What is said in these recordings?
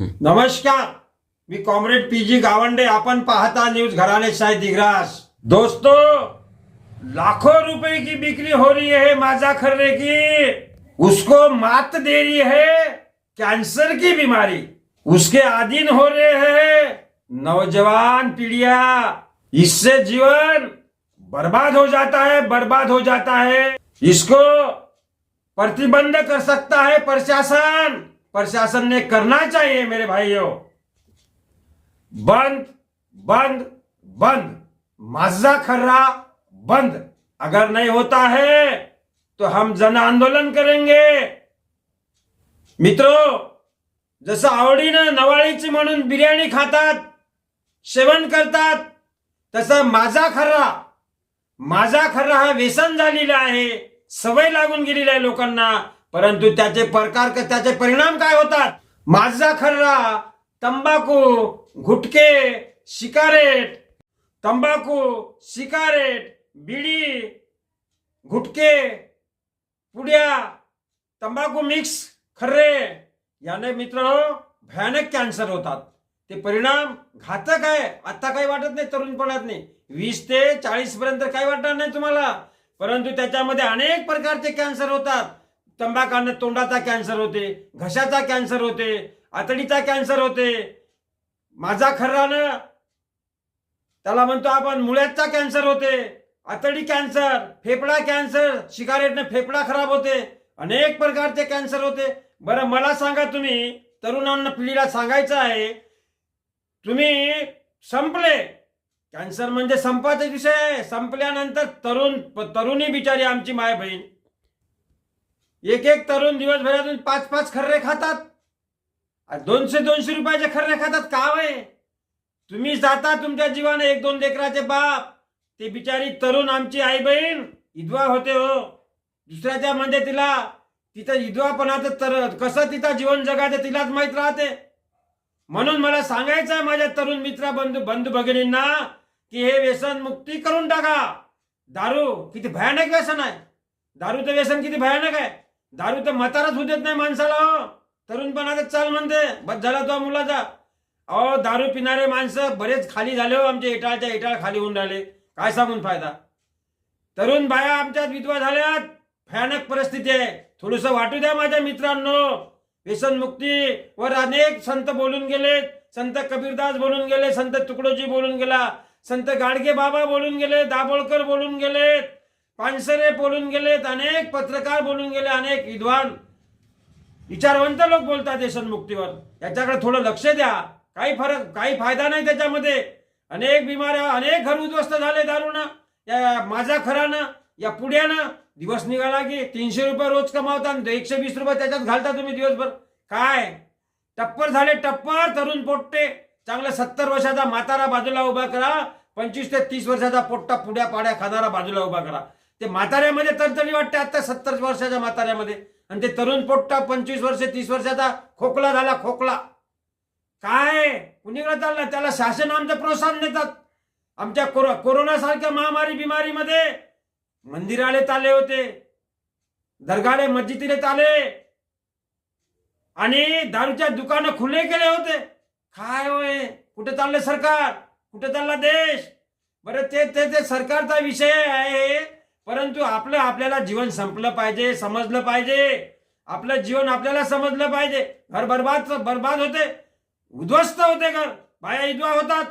नमस्कार, मी comrade P G Gawande, आपण पाहता न्यूज़ घराने शाही दिग्रास. दोस्तों, लाखों रुपए की बिक्री हो रही है माजा खर्रे की. उसको मात दे रही है कैंसर की बीमारी. उसके आधीन हो रहे हैं नौजवान पीढ़िया. इससे जीवन बर्बाद हो जाता है, बर्बाद हो जाता है. इसको प्रतिबंध कर सकता है प्रशासन. प्रशासन ने करना चाहिए मेरे भाइयों। बंद बंद बंद। माजा खर्रा बंद। अगर नहीं होता है तो हम जन आंदोलन करेंगे। मित्रो जसं आवडीनं नवाळीची म्हणून बिर्याणी खातात सेवन करतात तसं माझा खर्रा माझा खर्रा हा व्यसन झालेला आहे सवय लागून गेलेली आहे लोकांना. परंतु त्याचे प्रकार त्याचे परिणाम काय होतात? माझा खर्रा तंबाखू घुटके सिगारेट तंबाखू सिगारेट बिडी घुटके पुड्या तंबाखू मिक्स खर्रे याने मित्र भयानक कॅन्सर होतात. ते परिणाम घातक आहे. आता काही वाटत नाही तरुणपणात नाही. वीस ते चाळीस पर्यंत काही वाटणार नाही तुम्हाला. परंतु त्याच्यामध्ये अनेक प्रकारचे कॅन्सर होतात. तंबाखानं तोंडाचा कॅन्सर होते घशाचा कॅन्सर होते आतडीचा कॅन्सर होते. माझा खर्रानं त्याला म्हणतो आपण मुळ्याचा कॅन्सर होते आतडी कॅन्सर फेफडा कॅन्सर सिगारेटनं फेफडा खराब होते अनेक प्रकारचे कॅन्सर होते. बरं मला सांगा तुम्ही तरुणांना पिढीला सांगायचं आहे तुम्ही संपले. कॅन्सर म्हणजे संपाचा विषय आहे. संपल्यानंतर तरुण तरुणी बिचारी आमची माय बहीण. एक एक तरुण दिवसभरातून पाच पाच खर्रे खातात. दोनशे दोनशे रुपयाचे खर्रे खातात. का वय? तुम्ही जाता तुमच्या जीवाने एक दोन लेकराचे बाप. ते बिचारी तरुण आमची आई बहीण विधवा होते हो. दुसऱ्याच्या म्हणजे तिला तिथं इद्वापणाचं तर कसं तिथं जीवन जगायचं तिलाच माहीत राहते. म्हणून मला सांगायचं आहे माझ्या तरुण मित्र बंधू बंधू भगिनींना की हे व्यसन मुक्ती करून टाका. दारू किती भयानक व्यसन आहे. दारूचं व्यसन किती भयानक आहे. दारू तर म्हाताराच होऊ देत नाही माणसाला हो. तरुणपणातच चाल म्हणते. बस झाला तो मुलाचा. अहो दारू पिणारे माणसं बरेच खाली झाले हो आमच्या इटाळच्या इटाळ खाली होऊन राहिले. काय सांगून फायदा? तरुण बाया आमच्यात विधवा झाल्यात. भयानक परिस्थिती आहे. थोडस वाटू द्या माझ्या मित्रांनो. व्यसनमुक्ती वर अनेक संत बोलून गेलेत संत कबीरदास बोलून गेले संत तुकडोजी बोलून गेला. संत गाडगे बाबा बोलून गेले दाभोळकर बोलून गेलेत. पानसरे बोलून गेलेत अनेक पत्रकार बोलून गेले अनेक विद्वान. विचारवंत लोक बोलतात व्यसनमुक्तीवर याच्याकडे थोडं लक्ष द्या. काही फरक काही फायदा नाही त्याच्यामध्ये. अनेक बिमाऱ्या अनेक घर उद्ध्वस्त झाले दारूनं. या माझा खरानं या पुढ्यानं. दिवस निघाला की तीनशे रुपये रोज कमावता आणि एकशे वीस रुपये त्याच्यात घालता तुम्ही दिवसभर. काय? टप्पर झाले टप्पर तरुण पोट्टे. चांगलं सत्तर वर्षाचा म्हातारा बाजूला उभा करा. पंचवीस ते तीस वर्षाचा पोट्टा पुड्या पाड्या खाणारा बाजूला उभा करा. ते म्हाताऱ्यामध्ये तरतरी वाटते आता सत्तर वर्षाच्या म्हाताऱ्यामध्ये. आणि ते तरुण पोट्टा पंचवीस वर्ष तीस वर्षाचा खोकला झाला खोकला. काय? कुणीकडे चालला? त्याला शासन आमचं प्रोत्साहन देतात. आमच्या कोरो कोरोनासारख्या महामारी बिमारीमध्ये मंदिराले चालले होते. दरगाले मस्जिदीले ताले आणि दारूच्या दुकानं खुले केले होते. काय होय कुठे चालले सरकार? कुठे चालला देश? बरं ते ते ते सरकारचा विषय आहे. परंतु आपलं आपल्याला जीवन संपलं पाहिजे समजलं पाहिजे. आपलं जीवन आपल्याला समजलं पाहिजे. घर बर्बाद बर्बाद होते. उद्ध्वस्त होते घर. बाया इद्वा होतात.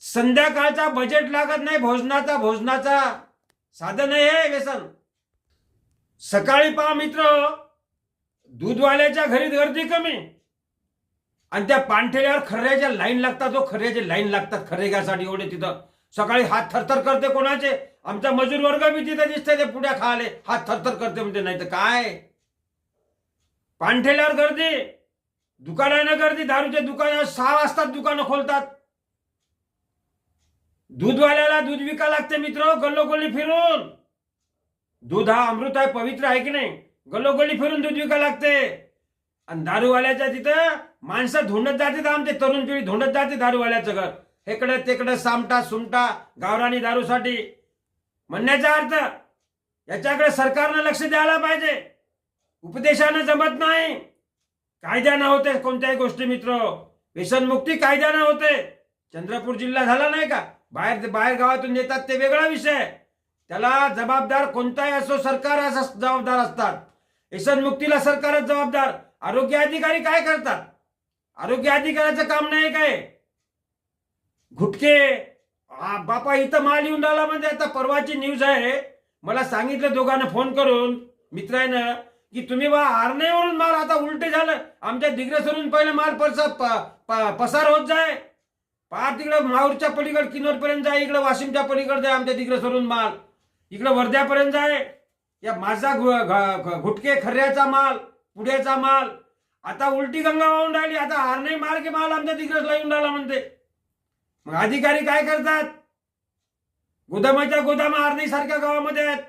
संध्याकाळचा बजेट लागत नाही भोजनाचा भोजनाचा. साधन आहे हे व्यसन. सकाळी पहा मित्र दूधवाल्याच्या घरी गर्दी कमी. आणि त्या पानठेल्यावर खर्याच्या लाईन लागतात हो, तो खर्याचे लाईन लागतात खर्रे एवढे तिथं. सकाळी हात थरथर करते कोणाचे? आमचा मजूर वर्ग बी तिथं दिसतंय ते पुढ्या खाले. हात थरथर करते म्हणते नाही तर काय? पानठेल्यावर गर्दी दुकानानं गर्दी दारूच्या दुकानावर सहा वाजतात दुकानं खोलतात. दूधवाल्याला दूध विका लागते मित्र गल्लोगल्ली फिरून. दूध हा अमृत आहे पवित्र आहे की नाही? गल्लोगल्ली फिरून दूध विका लागते. आणि दारूवाल्याच्या तिथं माणसं धुंडत जाते आमचे तरुण पिढी धुंडत जाते दारूवाल्याचं घर. हेकडे तिकडं सामटा सुमटा गावरानी दारूसाठी. म्हणण्याचा अर्थ याच्याकडे सरकारनं लक्ष द्यायला पाहिजे. उपदेशानं जमत नाही. कायद्यानं होते कोणत्याही गोष्टी मित्र. व्यसनमुक्ती कायद्यानं होते चंद्रपूर जिल्हा झाला नाही का? बाहेर बाहेर गावातून येतात ते वेगळा विषय. त्याला जबाबदार कोणताही असो सरकार असं जबाबदार असतात. व्यसनमुक्तीला सरकारच जबाबदार. आरोग्य अधिकारी काय करतात? आरोग्य अधिकाऱ्याचं काम नाही काय? घुटके हा, बापा इथं माल येऊन राहिला म्हणजे आता परवाची न्यूज आहे. मला सांगितलं दोघांना फोन करून मित्रानं की तुम्ही बा आरणेवरून माल आता उलटे झालं. आमच्या दिग्रसवरून पहिले माल परसा प- प- पसार होत जाय. पार तिकडं माहूरच्या पलीकडे किनोरपर्यंत जाय इकडं वाशिमच्या पलीकडे जाय आमच्या दिग्रसवरून माल. इकडं वर्ध्यापर्यंत जाय. या माझा घु- घ- घुटके खऱ्याचा माल पुढ्याचा माल. आता उलटी गंगा वाहून राहिली आता आरणे की माल आमच्या दिग्रसला येऊन राहिला म्हणते. मग अधिकारी काय करतात? गोदामाच्या गोदाम आरणी सारख्या गावामध्ये आहेत.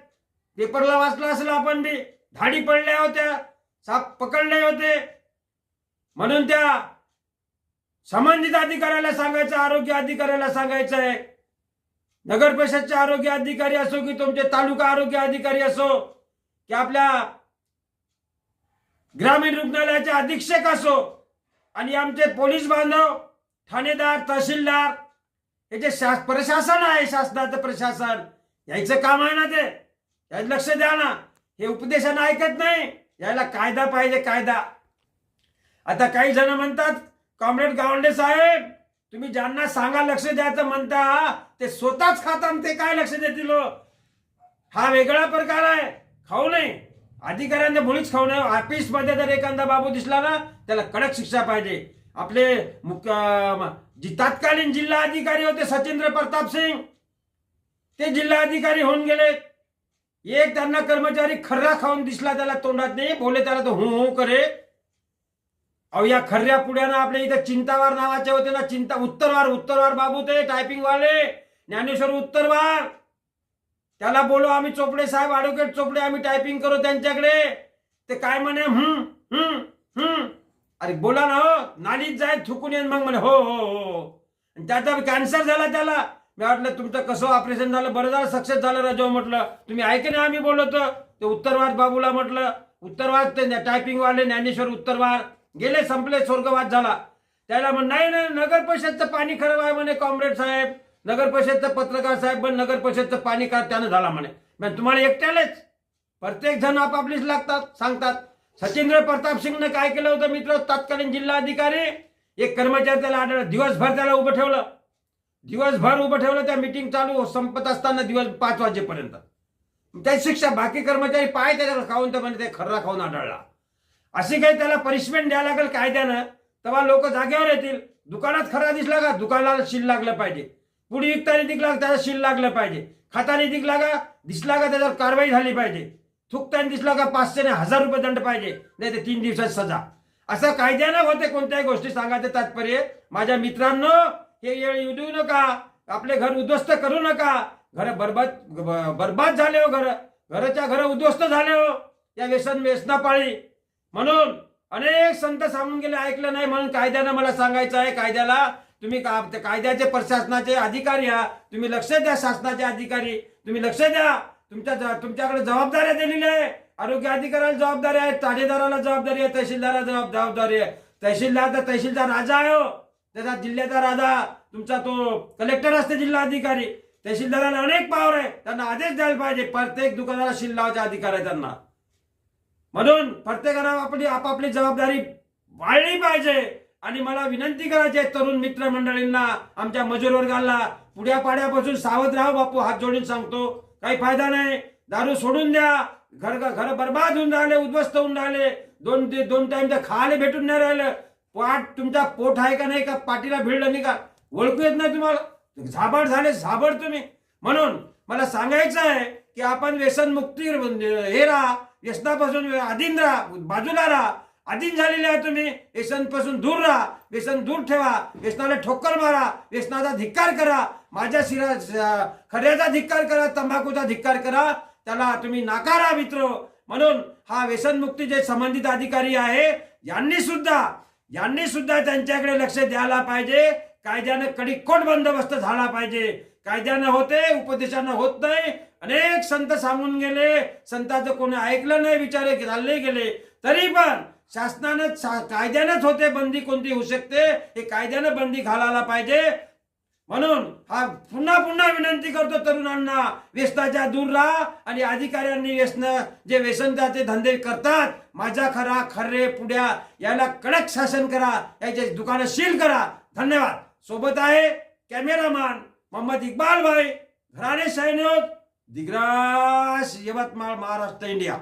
पेपरला वाचलं असेल आपण बी. धाडी पडल्या होत्या. साप पकडले होते. म्हणून त्या संबंधित अधिकाऱ्याला सांगायचं आरोग्य अधिकाऱ्याला सांगायचं आहे नगर परिषदचे आरोग्य अधिकारी असो की तुमचे तालुका आरोग्य अधिकारी असो की आपल्या ग्रामीण रुग्णालयाचे अधीक्षक असो आणि आमचे पोलीस बांधव ठाणेदार तहसीलदार याचे शास प्रशासन आहे शासनाचं प्रशासन यायचं काम आहे ना ते. याला लक्ष द्या ना. हे उपदेशानं ऐकत नाही यायला कायदा पाहिजे कायदा. आता काही जण म्हणतात कॉम्रेड गावंडे साहेब तुम्ही ज्यांना सांगा लक्ष द्यायचं म्हणता ते स्वतःच खातात ते काय लक्ष देतील हो? हा? वेगळा प्रकार आहे. खाऊ नये. अधिकाऱ्यांना मुळीच खाऊ नये. ऑफिसमध्ये जर एखादा बाबू दिसला ना त्याला कडक शिक्षा पाहिजे. आपले मुख्य जी तत्कालीन जिल्हा अधिकारी होते सचिंद्र प्रताप सिंग. ते जिल्हा अधिकारी होऊन गेले. एक त्यांना कर्मचारी खर्रा खाऊन दिसला त्याला तोंडात नाही बोले त्याला तो हू हू करे. अहो या खर्या पुढ्यानं आपल्या इथं चिंतावार नावाचे होते ना चिंता उत्तरवार उत्तरवार बाबू ते टायपिंग वाले ज्ञानेश्वर उत्तरवार. त्याला बोलो आम्ही चोपडे साहेब ॲडव्होकेट चोपडे आम्ही टायपिंग करू त्यांच्याकडे. ते काय म्हणे? हम्म हम्म हम्म. अरे बोला ना हो नालीत जाय थुकून येईन मग म्हणे हो हो हो. आणि त्याचा कॅन्सर झाला त्याला. मी वाटलं तुमचं कसं ऑपरेशन झालं? बरं झालं सक्सेस झालं राजो म्हटलं. तुम्ही ऐके ना आम्ही बोलवतो ते उत्तरवाद बाबूला म्हटलं. उत्तरवाद ते टायपिंग वाले ज्ञानेश्वर उत्तरवाद. गेले संपले स्वर्गवाद झाला. त्याला म्हण नाही नाही नगर परिषदचं पाणी खराब आहे म्हणे कॉम्रेड साहेब. नगर परिषदचं पत्रकार साहेब पण नगर परिषदचं पाणी का त्यानं झाला म्हणे. म्हणे, तुम्हाला एकट्यालेच. प्रत्येक जण आपापलीच लागतात सांगतात. सचिंद्र प्रताप सिंगनं काय केलं होतं मित्र? तत्कालीन जिल्हाधिकारी एक कर्मचारी त्याला आढळला. दिवसभर त्याला उभं ठेवलं. दिवसभर उभं ठेवलं त्या मीटिंग चालू संपत असताना दिवस पाच वाजेपर्यंत. त्या शिक्षा बाकी कर्मचारी पाय त्याच्यावर खाऊन तर म्हणजे ते खर्रा खाऊन आढळला. अशी काही त्याला पनिशमेंट द्यायला लागेल कायद्यानं तेव्हा लोक जागेवर येतील. दुकानात खरा दिसला का? दुकानाला शिल लागलं पाहिजे. पुढे विकताना दिसला त्याला शिल लागलं पाहिजे. खाताने दिसला का दिसला का? त्याच्यावर कारवाई झाली पाहिजे. थुकताना दिसला का पाचशे नाही हजार रुपये दंड पाहिजे नाही ते तीन दिवसात सजा. असं कायद्यानं होते कोणत्याही गोष्टी सांगायचं तात्पर्य. माझ्या मित्रांनो हे येळ येऊ देऊ नका आपले घर उद्ध्वस्त करू नका. घर बरबाद बरबाद झाले हो घर. घराच्या घर उद्ध्वस्त झाले हो या व्यसन व्यसनापाळी. म्हणून अनेक संत सांगून गेले ऐकलं नाही म्हणून कायद्यानं मला सांगायचं आहे कायद्याला तुम्ही का कायद्याचे प्रशासनाचे अधिकारी आहात. तुम्ही लक्ष द्या शासनाचे अधिकारी. तुम्ही लक्ष द्या. तुमच्या तुमच्याकडे जबाबदाऱ्या दिलेल्या आहे. आरोग्य अधिकाऱ्याला जबाबदारी आहे ताडेदाराला जबाबदारी आहे तहसीलदाराला जबाब- जबाबदारी आहे. तहसीलदार तर तहसीलदार राजा आहे हो. त्याचा जिल्ह्याचा राजा तुमचा तो कलेक्टर असते जिल्हा अधिकारी. तहसीलदाराला अनेक पावर आहे. त्यांना आदेश द्यायला पाहिजे. प्रत्येक दुकानाला शिल लावायचा अधिकार आहे त्यांना. म्हणून प्रत्येकाला आपली आपापली जबाबदारी वाढली पाहिजे. आणि मला विनंती करायची आहे तरुण मित्र मंडळींना आमच्या मजूर वर्गाला पुढ्या पाड्यापासून सावध राहा बापू हात जोडून सांगतो. काही फायदा नाही. दारू सोडून द्या. घर घर बर्बाद होऊन राहिले उद्ध्वस्त होऊन राहिले. दोन ते दोन टाइम तर खायला भेटून नाही राहिलं. पाठ तुमचा पोट आहे का नाही का? पाठीला भिडलं नाही का? ओळखू येत नाही तुम्हाला. झाबड झाले झाबड तुम्ही. म्हणून मला सांगायचं आहे की आपण व्यसनमुक्ती हे राहा. व्यसनापासून अधीन राहा. बाजूला राहा. अधीन झालेले आहे तुम्ही. व्यसनपासून दूर राहा. व्यसन दूर ठेवा. व्यसनाला ठोकर मारा. व्यसनाचा धिक्कार करा. माझ्या शिरा खड्याचा धिक्कार करा. तंबाखूचा धिक्कार करा. त्याला तुम्ही नाकारा मित्र. म्हणून हा व्यसनमुक्ती जे संबंधित अधिकारी आहे यांनी सुद्धा यांनी सुद्धा त्यांच्याकडे लक्ष द्यायला पाहिजे. कायद्यानं कडीकोट बंदोबस्त झाला पाहिजे. कायद्यानं होते उपदेशानं होत नाही. अनेक संत सांगून गेले. संताचं कोणी ऐकलं नाही विचारे झाले गेले. तरी पण शासनानं शा- कायद्यानंच होते बंदी कोणती होऊ शकते? हे कायद्यानं बंदी घालायला पाहिजे. म्हणून हा पुन्हा पुन्हा विनंती करतो तरुणांना व्यसनाच्या दूर राहा आणि अधिकाऱ्यांनी व्यसन जे व्यसनताचे धंदे करतात. माझा खरा खर्रे पुड्या याला कडक शासन करा याचे दुकानं सील करा. धन्यवाद. सोबत आहे कॅमेरामॅन मोहम्मद इकबाल भाई. घराणे शाही न्यूज दिग्रास यवतमाळ महाराष्ट्र इंडिया.